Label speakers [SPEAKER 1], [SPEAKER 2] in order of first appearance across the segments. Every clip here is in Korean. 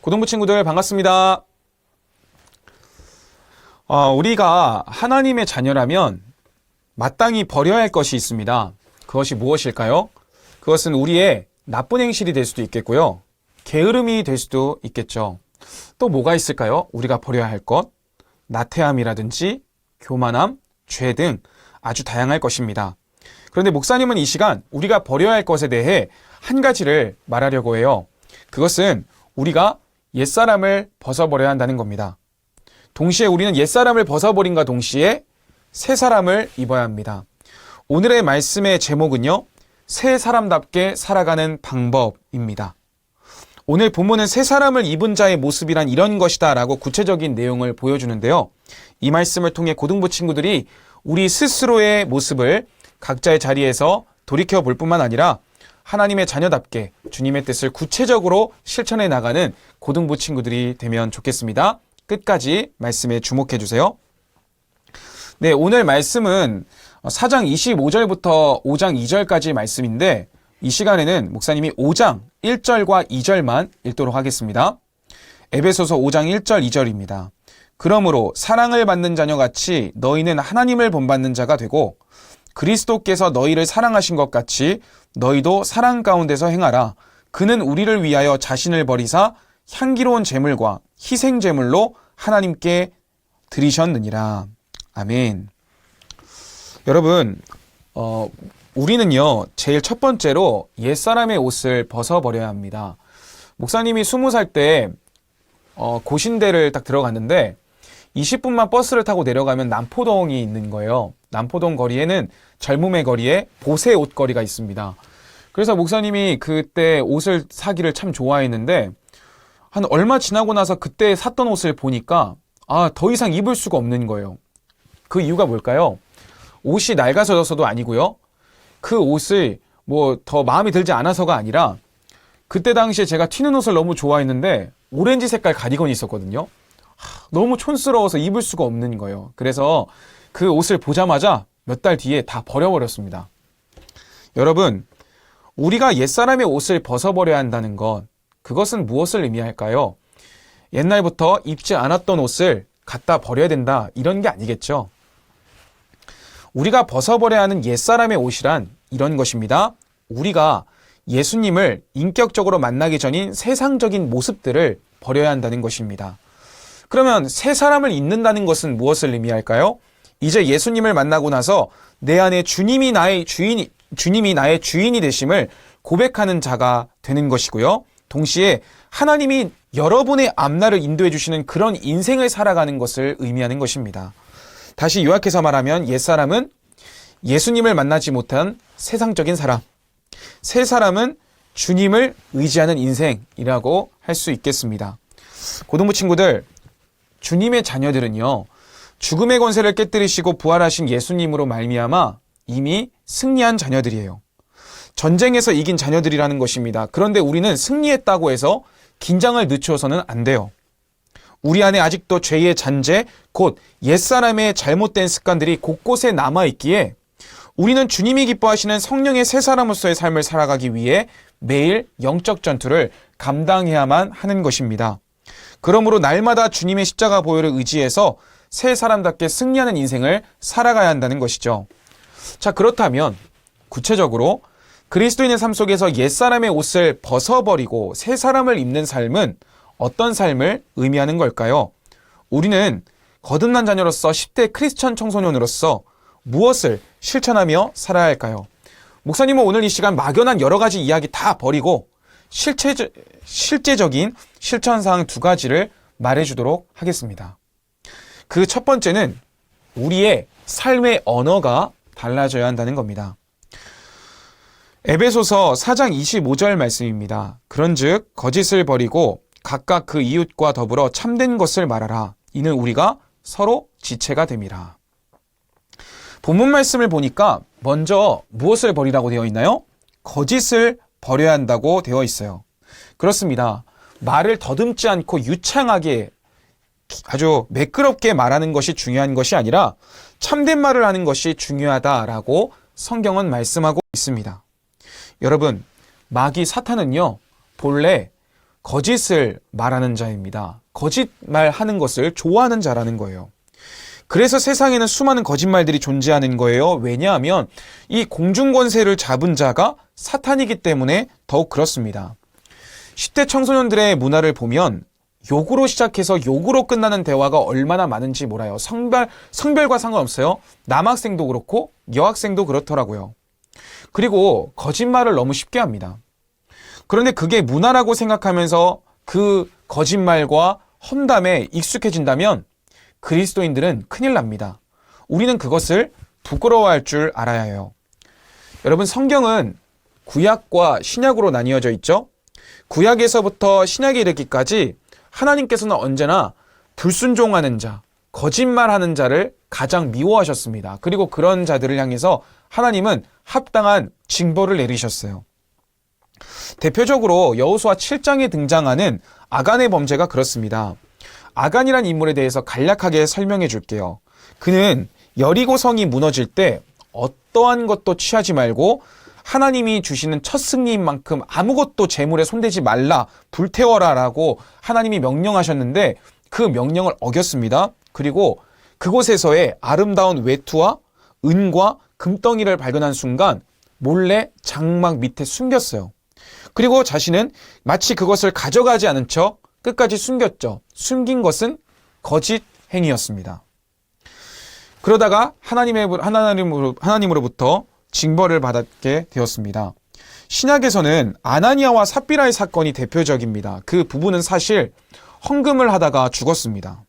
[SPEAKER 1] 고등부 친구들 반갑습니다. 어, 우리가 하나님의 자녀라면 마땅히 버려야 할 것이 있습니다. 그것이 무엇일까요? 그것은 우리의 나쁜 행실이 될 수도 있겠고요. 게으름이 될 수도 있겠죠. 또 뭐가 있을까요? 우리가 버려야 할 것. 나태함이라든지 교만함, 죄 등 아주 다양할 것입니다. 그런데 목사님은 이 시간 우리가 버려야 할 것에 대해 한 가지를 말하려고 해요. 그것은 우리가 옛사람을 벗어버려야 한다는 겁니다. 동시에 우리는 옛사람을 벗어버린과 동시에 새 사람을 입어야 합니다. 오늘의 말씀의 제목은요, 새 사람답게 살아가는 방법입니다. 오늘 본문은 새 사람을 입은 자의 모습이란 이런 것이다 라고 구체적인 내용을 보여주는데요. 이 말씀을 통해 고등부 친구들이 우리 스스로의 모습을 각자의 자리에서 돌이켜 볼 뿐만 아니라 하나님의 자녀답게 주님의 뜻을 구체적으로 실천해 나가는 고등부 친구들이 되면 좋겠습니다. 끝까지 말씀에 주목해 주세요. 네, 오늘 말씀은 4장 25절부터 5장 2절까지 말씀인데 이 시간에는 목사님이 5장 1절과 2절만 읽도록 하겠습니다. 에베소서 5장 1절 2절입니다. 그러므로 사랑을 받는 자녀같이 너희는 하나님을 본받는 자가 되고 그리스도께서 너희를 사랑하신 것 같이 너희도 사랑 가운데서 행하라. 그는 우리를 위하여 자신을 버리사 향기로운 제물과 희생 제물로 하나님께 드리셨느니라. 아멘. 여러분, 어, 우리는요, 제일 첫 번째로 옛사람의 옷을 벗어버려야 합니다. 목사님이 스무 살 때, 어, 고신대를 딱 들어갔는데, 20분만 버스를 타고 내려가면 남포동이 있는 거예요. 남포동 거리에는 젊음의 거리에 보세 옷거리가 있습니다. 그래서 목사님이 그때 옷을 사기를 참 좋아했는데, 한 얼마 지나고 나서 그때 샀던 옷을 보니까, 아, 더 이상 입을 수가 없는 거예요. 그 이유가 뭘까요? 옷이 낡아져서도 아니고요. 그 옷을 뭐 더 마음에 들지 않아서가 아니라 그때 당시에 제가 튀는 옷을 너무 좋아했는데 오렌지 색깔 가디건이 있었거든요. 하, 너무 촌스러워서 입을 수가 없는 거예요. 그래서 그 옷을 보자마자 몇 달 뒤에 다 버려버렸습니다. 여러분, 우리가 옛사람의 옷을 벗어버려야 한다는 것, 그것은 무엇을 의미할까요? 옛날부터 입지 않았던 옷을 갖다 버려야 된다, 이런 게 아니겠죠. 우리가 벗어버려야 하는 옛사람의 옷이란 이런 것입니다. 우리가 예수님을 인격적으로 만나기 전인 세상적인 모습들을 버려야 한다는 것입니다. 그러면 새 사람을 잊는다는 것은 무엇을 의미할까요? 이제 예수님을 만나고 나서 내 안에 주님이 나의 주인이, 주님이 나의 주인이 되심을 고백하는 자가 되는 것이고요. 동시에 하나님이 여러분의 앞날을 인도해 주시는 그런 인생을 살아가는 것을 의미하는 것입니다. 다시 요약해서 말하면 옛사람은 예수님을 만나지 못한 세상적인 사람, 새 사람은 주님을 의지하는 인생이라고 할 수 있겠습니다. 고등부 친구들, 주님의 자녀들은요, 죽음의 권세를 깨뜨리시고 부활하신 예수님으로 말미암아 이미 승리한 자녀들이에요. 전쟁에서 이긴 자녀들이라는 것입니다. 그런데 우리는 승리했다고 해서 긴장을 늦춰서는 안 돼요. 우리 안에 아직도 죄의 잔재, 곧 옛사람의 잘못된 습관들이 곳곳에 남아있기에 우리는 주님이 기뻐하시는 성령의 새 사람으로서의 삶을 살아가기 위해 매일 영적 전투를 감당해야만 하는 것입니다. 그러므로 날마다 주님의 십자가 보혈을 의지해서 새 사람답게 승리하는 인생을 살아가야 한다는 것이죠. 자, 그렇다면 구체적으로 그리스도인의 삶 속에서 옛사람의 옷을 벗어버리고 새 사람을 입는 삶은 어떤 삶을 의미하는 걸까요? 우리는 거듭난 자녀로서 10대 크리스천 청소년으로서 무엇을 실천하며 살아야 할까요? 목사님은 오늘 이 시간 막연한 여러 가지 이야기 다 버리고 실체, 실제적인 실천사항 두 가지를 말해주도록 하겠습니다. 그 첫 번째는 우리의 삶의 언어가 달라져야 한다는 겁니다. 에베소서 4장 25절 말씀입니다. 그런즉 거짓을 버리고 각각 그 이웃과 더불어 참된 것을 말하라. 이는 우리가 서로 지체가 됨이라. 본문 말씀을 보니까 먼저 무엇을 버리라고 되어 있나요? 거짓을 버려야 한다고 되어 있어요. 그렇습니다. 말을 더듬지 않고 유창하게 아주 매끄럽게 말하는 것이 중요한 것이 아니라 참된 말을 하는 것이 중요하다라고 성경은 말씀하고 있습니다. 여러분, 마귀 사탄은요, 본래 거짓을 말하는 자입니다. 거짓말 하는 것을 좋아하는 자라는 거예요. 그래서 세상에는 수많은 거짓말들이 존재하는 거예요. 왜냐하면 이 공중권세를 잡은 자가 사탄이기 때문에 더욱 그렇습니다. 10대 청소년들의 문화를 보면 욕으로 시작해서 욕으로 끝나는 대화가 얼마나 많은지 몰라요. 성별, 성별과 상관없어요. 남학생도 그렇고 여학생도 그렇더라고요. 그리고 거짓말을 너무 쉽게 합니다. 그런데 그게 문화라고 생각하면서 그 거짓말과 험담에 익숙해진다면 그리스도인들은 큰일 납니다. 우리는 그것을 부끄러워할 줄 알아야 해요. 여러분, 성경은 구약과 신약으로 나뉘어져 있죠? 구약에서부터 신약에 이르기까지 하나님께서는 언제나 불순종하는 자, 거짓말하는 자를 가장 미워하셨습니다. 그리고 그런 자들을 향해서 하나님은 합당한 징벌을 내리셨어요. 대표적으로 여호수아 7장에 등장하는 아간의 범죄가 그렇습니다. 아간이란 인물에 대해서 간략하게 설명해 줄게요. 그는 여리고 성이 무너질 때 어떠한 것도 취하지 말고 하나님이 주시는 첫 승리인 만큼 아무것도 재물에 손대지 말라, 불태워라 라고 하나님이 명령하셨는데 그 명령을 어겼습니다. 그리고 그곳에서의 아름다운 외투와 은과 금덩이를 발견한 순간 몰래 장막 밑에 숨겼어요. 그리고 자신은 마치 그것을 가져가지 않은 척 끝까지 숨겼죠. 숨긴 것은 거짓 행위였습니다. 그러다가 하나님의 하나님으로 하나님으로부터 징벌을 받게 되었습니다. 신약에서는 아나니아와 삽비라의 사건이 대표적입니다. 그 부부는 사실 헌금을 하다가 죽었습니다.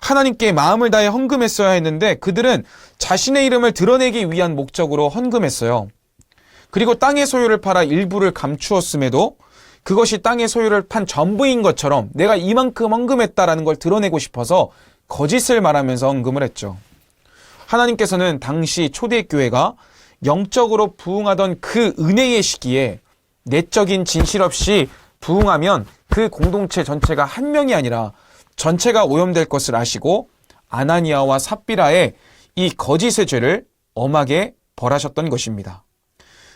[SPEAKER 1] 하나님께 마음을 다해 헌금했어야 했는데 그들은 자신의 이름을 드러내기 위한 목적으로 헌금했어요. 그리고 땅의 소유를 팔아 일부를 감추었음에도 그것이 땅의 소유를 판 전부인 것처럼 내가 이만큼 헌금했다라는 걸 드러내고 싶어서 거짓을 말하면서 헌금을 했죠. 하나님께서는 당시 초대교회가 영적으로 부흥하던 그 은혜의 시기에 내적인 진실 없이 부흥하면 그 공동체 전체가 한 명이 아니라 전체가 오염될 것을 아시고 아나니아와 삽비라의 이 거짓의 죄를 엄하게 벌하셨던 것입니다.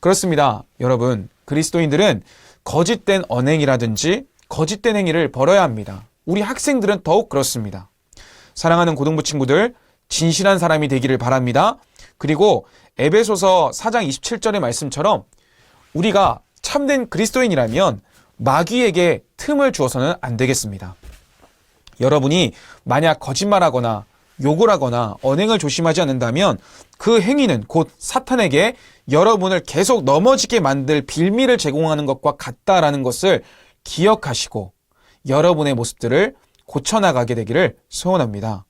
[SPEAKER 1] 그렇습니다. 여러분, 그리스도인들은 거짓된 언행이라든지 거짓된 행위를 벌어야 합니다. 우리 학생들은 더욱 그렇습니다. 사랑하는 고등부 친구들, 진실한 사람이 되기를 바랍니다. 그리고 에베소서 4장 27절의 말씀처럼 우리가 참된 그리스도인이라면 마귀에게 틈을 주어서는 안 되겠습니다. 여러분이 만약 거짓말하거나 욕을 하거나 언행을 조심하지 않는다면 그 행위는 곧 사탄에게 여러분을 계속 넘어지게 만들 빌미를 제공하는 것과 같다라는 것을 기억하시고 여러분의 모습들을 고쳐나가게 되기를 소원합니다.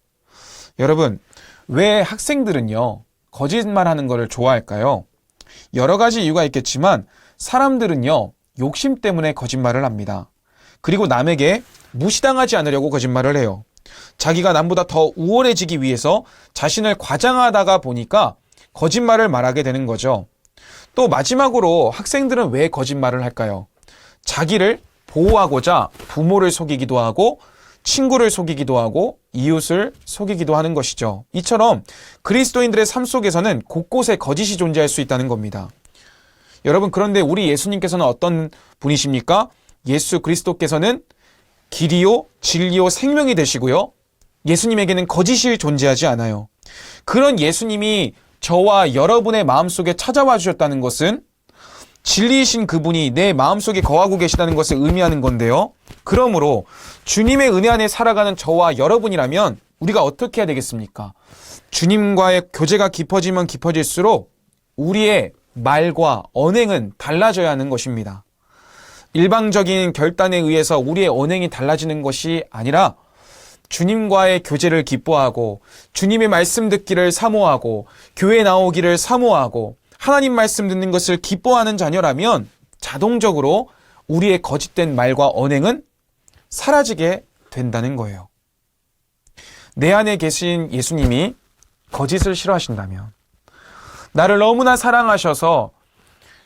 [SPEAKER 1] 여러분, 왜 학생들은요, 거짓말 하는 것을 좋아할까요? 여러 가지 이유가 있겠지만 사람들은요, 욕심 때문에 거짓말을 합니다. 그리고 남에게 무시당하지 않으려고 거짓말을 해요. 자기가 남보다 더 우월해지기 위해서 자신을 과장하다가 보니까 거짓말을 말하게 되는 거죠. 또 마지막으로 학생들은 왜 거짓말을 할까요? 자기를 보호하고자 부모를 속이기도 하고 친구를 속이기도 하고 이웃을 속이기도 하는 것이죠. 이처럼 그리스도인들의 삶 속에서는 곳곳에 거짓이 존재할 수 있다는 겁니다. 여러분, 그런데 우리 예수님께서는 어떤 분이십니까? 예수 그리스도께서는 길이요, 진리요, 생명이 되시고요. 예수님에게는 거짓이 존재하지 않아요. 그런 예수님이 저와 여러분의 마음속에 찾아와 주셨다는 것은 진리이신 그분이 내 마음속에 거하고 계시다는 것을 의미하는 건데요. 그러므로 주님의 은혜 안에 살아가는 저와 여러분이라면 우리가 어떻게 해야 되겠습니까? 주님과의 교제가 깊어지면 깊어질수록 우리의 말과 언행은 달라져야 하는 것입니다. 일방적인 결단에 의해서 우리의 언행이 달라지는 것이 아니라 주님과의 교제를 기뻐하고 주님의 말씀 듣기를 사모하고 교회 나오기를 사모하고 하나님 말씀 듣는 것을 기뻐하는 자녀라면 자동적으로 우리의 거짓된 말과 언행은 사라지게 된다는 거예요. 내 안에 계신 예수님이 거짓을 싫어하신다면 나를 너무나 사랑하셔서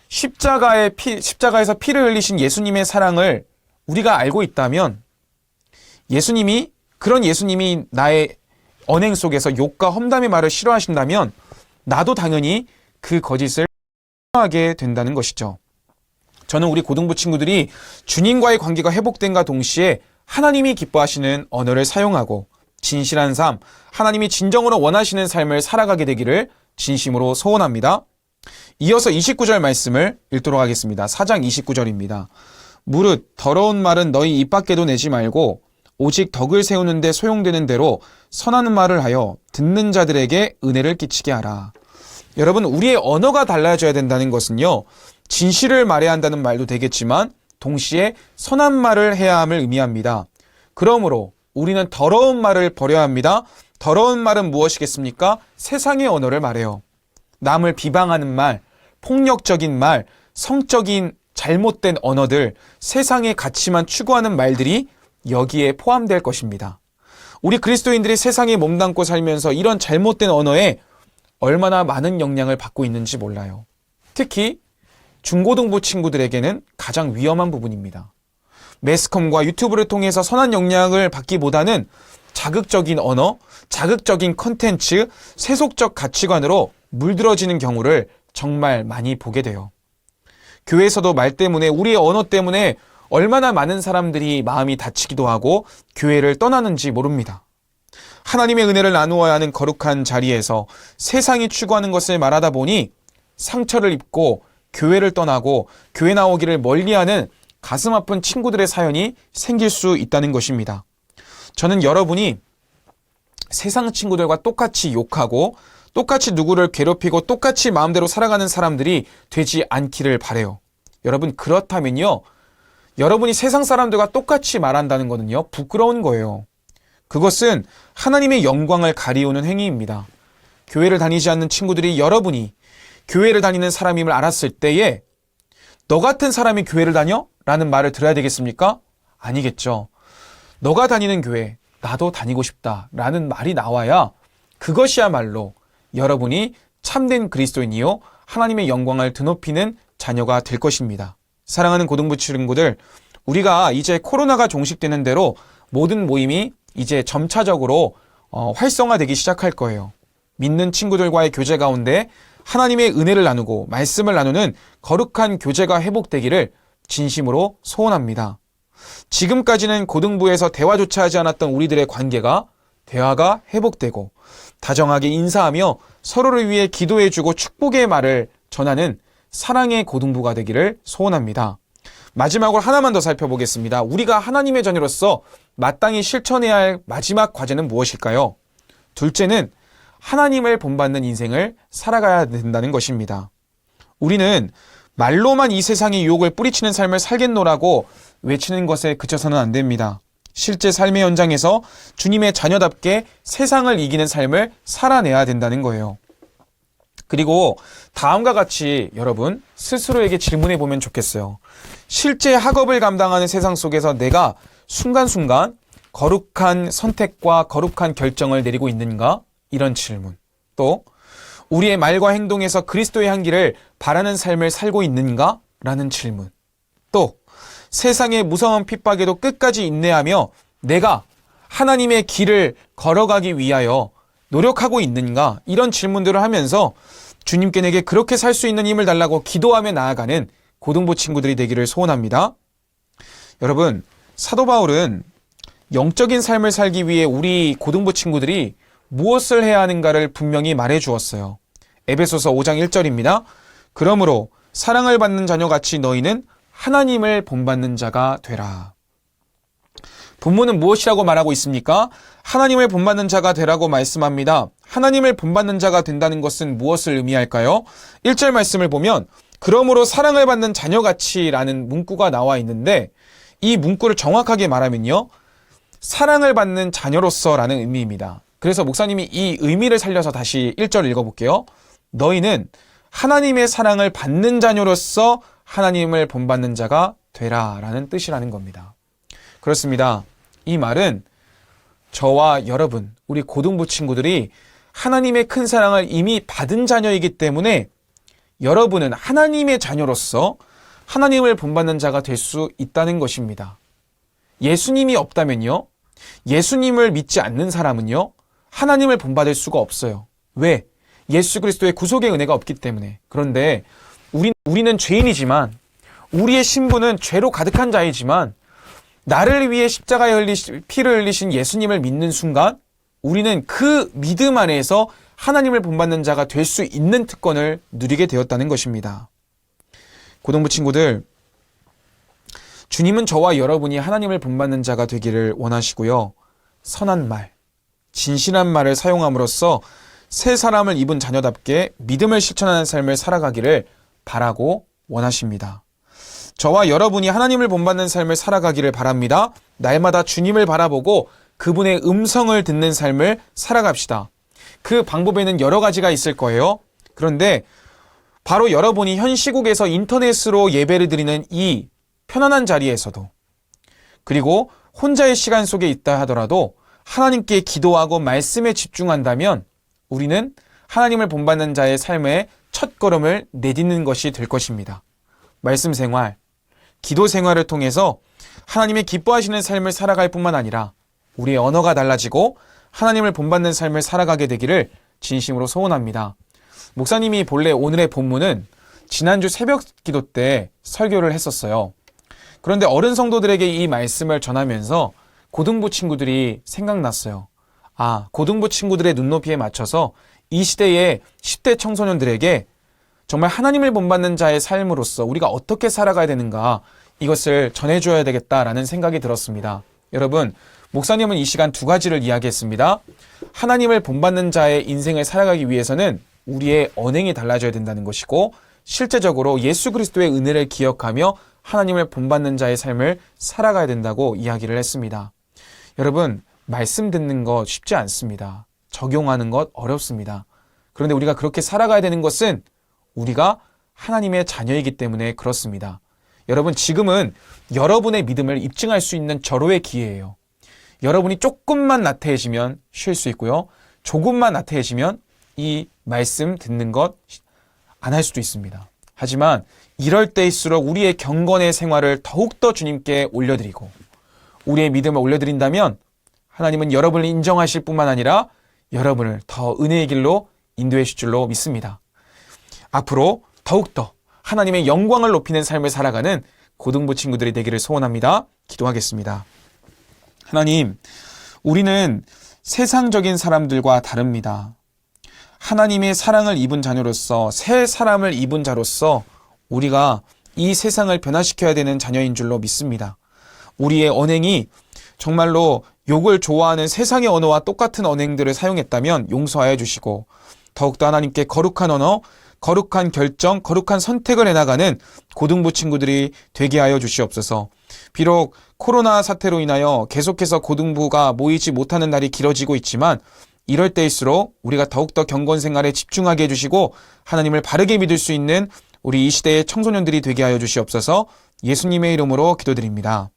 [SPEAKER 1] 십자가의 피, 십자가에서 피를 흘리신 예수님의 사랑을 우리가 알고 있다면 예수님이 그런 예수님이 나의 언행 속에서 욕과 험담의 말을 싫어하신다면 나도 당연히 그 거짓을 하게 된다는 것이죠. 저는 우리 고등부 친구들이 주님과의 관계가 회복된과 동시에 하나님이 기뻐하시는 언어를 사용하고 진실한 삶, 하나님이 진정으로 원하시는 삶을 살아가게 되기를 진심으로 소원합니다. 이어서 29절 말씀을 읽도록 하겠습니다. 4장 29절입니다. 무릇 더러운 말은 너희 입 밖에도 내지 말고 오직 덕을 세우는데 소용되는 대로 선한 말을 하여 듣는 자들에게 은혜를 끼치게 하라. 여러분, 우리의 언어가 달라져야 된다는 것은요, 진실을 말해야 한다는 말도 되겠지만, 동시에 선한 말을 해야 함을 의미합니다. 그러므로 우리는 더러운 말을 버려야 합니다. 더러운 말은 무엇이겠습니까? 세상의 언어를 말해요. 남을 비방하는 말, 폭력적인 말, 성적인 잘못된 언어들, 세상의 가치만 추구하는 말들이 여기에 포함될 것입니다. 우리 그리스도인들이 세상에 몸담고 살면서 이런 잘못된 언어에 얼마나 많은 영향을 받고 있는지 몰라요. 특히 중고등부 친구들에게는 가장 위험한 부분입니다. 매스컴과 유튜브를 통해서 선한 영향을 받기보다는 자극적인 언어, 자극적인 컨텐츠, 세속적 가치관으로 물들어지는 경우를 정말 많이 보게 돼요. 교회에서도 말 때문에 우리의 언어 때문에 얼마나 많은 사람들이 마음이 다치기도 하고 교회를 떠나는지 모릅니다. 하나님의 은혜를 나누어야 하는 거룩한 자리에서 세상이 추구하는 것을 말하다 보니 상처를 입고 교회를 떠나고 교회 나오기를 멀리하는 가슴 아픈 친구들의 사연이 생길 수 있다는 것입니다. 저는 여러분이 세상 친구들과 똑같이 욕하고 똑같이 누구를 괴롭히고 똑같이 마음대로 살아가는 사람들이 되지 않기를 바래요. 여러분 그렇다면요. 여러분이 세상 사람들과 똑같이 말한다는 것은요. 부끄러운 거예요. 그것은 하나님의 영광을 가리우는 행위입니다. 교회를 다니지 않는 친구들이 여러분이 교회를 다니는 사람임을 알았을 때에 너 같은 사람이 교회를 다녀? 라는 말을 들어야 되겠습니까? 아니겠죠. 너가 다니는 교회, 나도 다니고 싶다. 라는 말이 나와야 그것이야말로 여러분이 참된 그리스도인이요. 하나님의 영광을 드높이는 자녀가 될 것입니다. 사랑하는 고등부 친구들, 우리가 이제 코로나가 종식되는 대로 모든 모임이 이제 점차적으로 어, 활성화되기 시작할 거예요. 믿는 친구들과의 교제 가운데 하나님의 은혜를 나누고 말씀을 나누는 거룩한 교제가 회복되기를 진심으로 소원합니다. 지금까지는 고등부에서 대화조차 하지 않았던 우리들의 관계가 대화가 회복되고 다정하게 인사하며 서로를 위해 기도해주고 축복의 말을 전하는 사랑의 고등부가 되기를 소원합니다. 마지막으로 하나만 더 살펴보겠습니다. 우리가 하나님의 자녀로서 마땅히 실천해야 할 마지막 과제는 무엇일까요? 둘째는 하나님을 본받는 인생을 살아가야 된다는 것입니다. 우리는 말로만 이 세상의 유혹을 뿌리치는 삶을 살겠노라고 외치는 것에 그쳐서는 안 됩니다. 실제 삶의 현장에서 주님의 자녀답게 세상을 이기는 삶을 살아내야 된다는 거예요. 그리고 다음과 같이 여러분 스스로에게 질문해 보면 좋겠어요. 실제 학업을 감당하는 세상 속에서 내가 순간순간 거룩한 선택과 거룩한 결정을 내리고 있는가? 이런 질문. 또 우리의 말과 행동에서 그리스도의 향기를 바라는 삶을 살고 있는가? 라는 질문. 또 세상의 무서운 핍박에도 끝까지 인내하며 내가 하나님의 길을 걸어가기 위하여 노력하고 있는가? 이런 질문들을 하면서 주님께 내게 그렇게 살 수 있는 힘을 달라고 기도하며 나아가는 고등부 친구들이 되기를 소원합니다. 여러분, 사도 바울은 영적인 삶을 살기 위해 우리 고등부 친구들이 무엇을 해야 하는가를 분명히 말해 주었어요. 에베소서 5장 1절입니다. 그러므로 사랑을 받는 자녀같이 너희는 하나님을 본받는 자가 되라. 본문은 무엇이라고 말하고 있습니까? 하나님을 본받는 자가 되라고 말씀합니다. 하나님을 본받는 자가 된다는 것은 무엇을 의미할까요? 1절 말씀을 보면 그러므로 사랑을 받는 자녀같이라는 문구가 나와 있는데 이 문구를 정확하게 말하면요. 사랑을 받는 자녀로서라는 의미입니다. 그래서 목사님이 이 의미를 살려서 다시 1절 읽어볼게요. 너희는 하나님의 사랑을 받는 자녀로서 하나님을 본받는 자가 되라 라는 뜻이라는 겁니다. 그렇습니다. 이 말은 저와 여러분, 우리 고등부 친구들이 하나님의 큰 사랑을 이미 받은 자녀이기 때문에 여러분은 하나님의 자녀로서 하나님을 본받는 자가 될 수 있다는 것입니다. 예수님이 없다면요. 예수님을 믿지 않는 사람은요. 하나님을 본받을 수가 없어요. 왜? 예수 그리스도의 구속의 은혜가 없기 때문에. 그런데 우리, 우리는 죄인이지만 우리의 신분은 죄로 가득한 자이지만 나를 위해 십자가에 흘리시, 피를 흘리신 예수님을 믿는 순간 우리는 그 믿음 안에서 하나님을 본받는 자가 될 수 있는 특권을 누리게 되었다는 것입니다. 고등부 친구들, 주님은 저와 여러분이 하나님을 본받는 자가 되기를 원하시고요. 선한 말, 진실한 말을 사용함으로써 새 사람을 입은 자녀답게 믿음을 실천하는 삶을 살아가기를 바라고 원하십니다. 저와 여러분이 하나님을 본받는 삶을 살아가기를 바랍니다. 날마다 주님을 바라보고 그분의 음성을 듣는 삶을 살아갑시다. 그 방법에는 여러 가지가 있을 거예요. 그런데 바로 여러분이 현 시국에서 인터넷으로 예배를 드리는 이 편안한 자리에서도 그리고 혼자의 시간 속에 있다 하더라도 하나님께 기도하고 말씀에 집중한다면 우리는 하나님을 본받는 자의 삶의 첫 걸음을 내딛는 것이 될 것입니다. 말씀 생활, 기도 생활을 통해서 하나님의 기뻐하시는 삶을 살아갈 뿐만 아니라 우리의 언어가 달라지고 하나님을 본받는 삶을 살아가게 되기를 진심으로 소원합니다. 목사님이 본래 오늘의 본문은 지난주 새벽 기도 때 설교를 했었어요. 그런데 어른 성도들에게 이 말씀을 전하면서 고등부 친구들이 생각났어요. 아, 고등부 친구들의 눈높이에 맞춰서 이 시대의 10대 청소년들에게 정말 하나님을 본받는 자의 삶으로서 우리가 어떻게 살아가야 되는가 이것을 전해줘야 되겠다라는 생각이 들었습니다. 여러분, 목사님은 이 시간 두 가지를 이야기했습니다. 하나님을 본받는 자의 인생을 살아가기 위해서는 우리의 언행이 달라져야 된다는 것이고, 실제적으로 예수 그리스도의 은혜를 기억하며 하나님을 본받는 자의 삶을 살아가야 된다고 이야기를 했습니다. 여러분, 말씀 듣는 것 쉽지 않습니다. 적용하는 것 어렵습니다. 그런데 우리가 그렇게 살아가야 되는 것은 우리가 하나님의 자녀이기 때문에 그렇습니다. 여러분, 지금은 여러분의 믿음을 입증할 수 있는 절호의 기회예요. 여러분이 조금만 나태해지면 쉴 수 있고요. 조금만 나태해지면 이 말씀 듣는 것 안 할 수도 있습니다. 하지만 이럴 때일수록 우리의 경건의 생활을 더욱더 주님께 올려드리고 우리의 믿음을 올려드린다면 하나님은 여러분을 인정하실 뿐만 아니라 여러분을 더 은혜의 길로 인도해 주실 줄로 믿습니다. 앞으로 더욱더 하나님의 영광을 높이는 삶을 살아가는 고등부 친구들이 되기를 소원합니다. 기도하겠습니다. 하나님, 우리는 세상적인 사람들과 다릅니다. 하나님의 사랑을 입은 자녀로서 새 사람을 입은 자로서 우리가 이 세상을 변화시켜야 되는 자녀인 줄로 믿습니다. 우리의 언행이 정말로 욕을 좋아하는 세상의 언어와 똑같은 언행들을 사용했다면 용서하여 주시고 더욱더 하나님께 거룩한 언어, 거룩한 결정, 거룩한 선택을 해나가는 고등부 친구들이 되게 하여 주시옵소서. 비록 코로나 사태로 인하여 계속해서 고등부가 모이지 못하는 날이 길어지고 있지만 이럴 때일수록 우리가 더욱더 경건 생활에 집중하게 해주시고 하나님을 바르게 믿을 수 있는 우리 이 시대의 청소년들이 되게 하여 주시옵소서 예수님의 이름으로 기도드립니다.